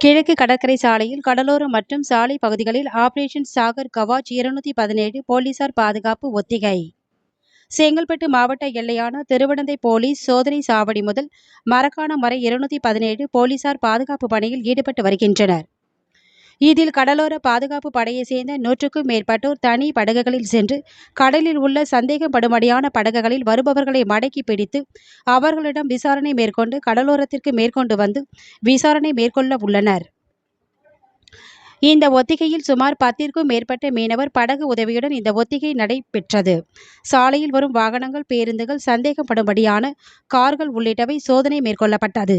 கிழக்கு கடற்கரை சாலையில் கடலோரம் மற்றும் சாலை பகுதிகளில் ஆபரேஷன் சாகர் கவாச் இருநூத்தி பதினேழு போலீசார் பாதுகாப்பு ஒத்திகை. செங்கல்பட்டு மாவட்ட எல்லையான திருவனந்தை போலீஸ் சோதனை சாவடி முதல் மரக்காணம் வரை இருநூத்தி பதினேழு போலீசார் பாதுகாப்பு பணியில் ஈடுபட்டு வருகின்றனர். இதில் கடலோர பாதுகாப்பு படையைச் சேர்ந்த நூற்றுக்கும் மேற்பட்டோர் தனி படகுகளில் சென்று கடலில் உள்ள சந்தேகப்படும்படியான படகுகளில் வருபவர்களை மடக்கி பிடித்து அவர்களிடம் விசாரணை மேற்கொண்டு கடலோரத்திற்கு மேற்கொண்டு வந்து விசாரணை மேற்கொள்ள உள்ளனர். இந்த ஒத்திகையில் சுமார் பத்திற்கும் மேற்பட்ட மீனவர் படகு உதவியுடன் இந்த ஒத்திகை நடைபெற்றது. சாலையில் வரும் வாகனங்கள் பேருந்துகள் சந்தேகப்படும்படியான கார்கள் உள்ளிட்டவை சோதனை மேற்கொள்ளப்பட்டது.